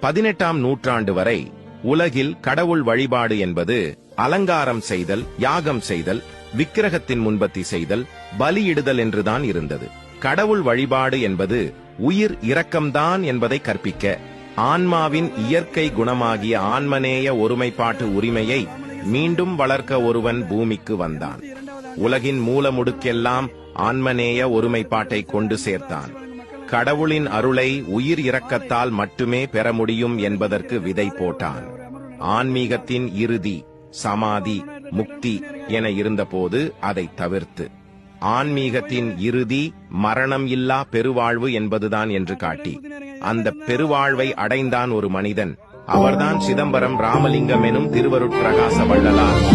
பதினெட்டாம் நூற்றாண்டு வரை உலகில் கடவுள் வழிபாடு என்பது அலங்காரம் செய்தல் யாகம் செய்தல் விக்கிரகத்தின் முன்பத்தி செய்தல் பலியிடுதல் என்றுதான் இருந்தது. கடவுள் வழிபாடு என்பது உயிர் இரக்கம்தான் என்பதை கற்பிக்க ஆன்மாவின் இயற்கை குணமாகிய ஆன்மநேய ஒருமைப்பாட்டு உரிமையை மீண்டும் வளர்க்க ஒருவன் பூமிக்கு வந்தான். உலகின் மூலமுடுக்கெல்லாம் ஆன்மநேய ஒருமைப்பாட்டை கொண்டு சேர்த்தான். கடவுளின் அருளை உயிர் இரக்கத்தால் மட்டுமே பெற முடியும் என்பதற்கு விதை போட்டான். ஆன்மீகத்தின் இறுதி சமாதி முக்தி என இருந்தபோது அதை தவிர்த்து. ஆன்மீகத்தின் இறுதி மரணம் இல்லா பெருவாழ்வு என்பதுதான் என்று காட்டி. அந்த பெருவாழ்வை அடைந்தான் ஒரு மனிதன். அவர்தான் சிதம்பரம் ராமலிங்கம் எனும் திருவருட்பிரகாச வள்ளலார்.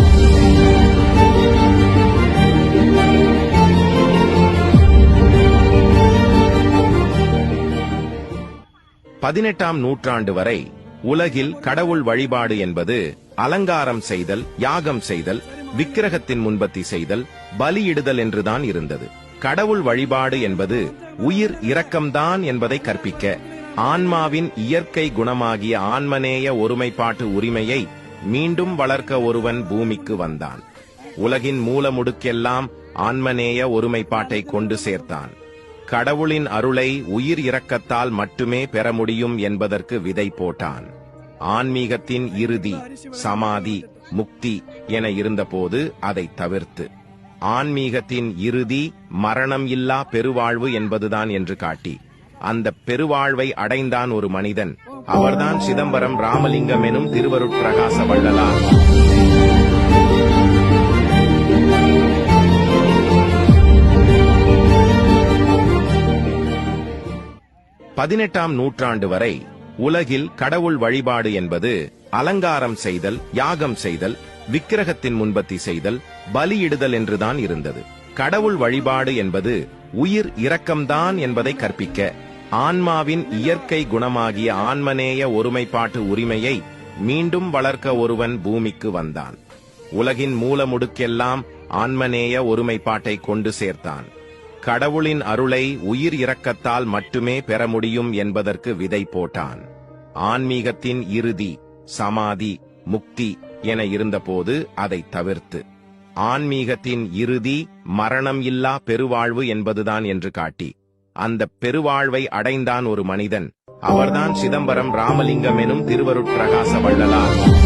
பதினெட்டாம் நூற்றாண்டு வரை உலகில் கடவுள் வழிபாடு என்பது அலங்காரம் செய்தல் யாகம் செய்தல் விக்கிரகத்தின் முன்பத்தி செய்தல் பலியிடுதல் என்றுதான் இருந்தது. கடவுள் வழிபாடு என்பது உயிர் இரக்கம்தான் என்பதை கற்பிக்க ஆன்மாவின் இயற்கை குணமாகிய ஆன்மநேய ஒருமைப்பாட்டு உரிமையை மீண்டும் வளர்க்க ஒருவன் பூமிக்கு வந்தான். உலகின் மூலமுடுக்கெல்லாம் ஆன்மநேய ஒருமைப்பாட்டை கொண்டு சேர்த்தான். கடவுளின் அருளை உயிர் இரக்கத்தால் மட்டுமே பெற முடியும் என்பதற்கு விதை போட்டான். ஆன்மீகத்தின் இறுதி சமாதி முக்தி என இருந்தபோது அதை தவிர்த்து. ஆன்மீகத்தின் இறுதி மரணம் இல்லா பெருவாழ்வு என்பதுதான் என்று காட்டி. அந்த பெருவாழ்வை அடைந்தான் ஒரு மனிதன். அவர்தான் சிதம்பரம் ராமலிங்கம் எனும் திருவருட்பிரகாச வள்ளலார். பதினெட்டாம் நூற்றாண்டு வரை உலகில் கடவுள் வழிபாடு என்பது அலங்காரம் செய்தல் யாகம் செய்தல் விக்கிரகத்தின் முன்பத்தி செய்தல் பலியிடுதல் என்றுதான் இருந்தது. கடவுள் வழிபாடு என்பது உயிர் இரக்கம்தான் என்பதை கற்பிக்க ஆன்மாவின் இயற்கை குணமாகிய ஆன்மநேய ஒருமைப்பாட்டு உரிமையை மீண்டும் வளர்க்க ஒருவன் பூமிக்கு வந்தான். உலகின் மூலமுடுக்கெல்லாம் ஆன்மநேய ஒருமைப்பாட்டை கொண்டு சேர்த்தான். கடவுளின் அருளை உயிர் இரக்கத்தால் மட்டுமே பெற முடியும் என்பதற்கு விதை போட்டான். ஆன்மீகத்தின் இறுதி சமாதி முக்தி என இருந்தபோது அதை தவிர்த்து. ஆன்மீகத்தின் இறுதி மரணம் இல்லா பெருவாழ்வு என்பதுதான் என்று காட்டி. அந்த பெருவாழ்வை அடைந்தான் ஒரு மனிதன். அவர்தான் சிதம்பரம் ராமலிங்கம் எனும் திருவருட்பிரகாச வள்ளலார்.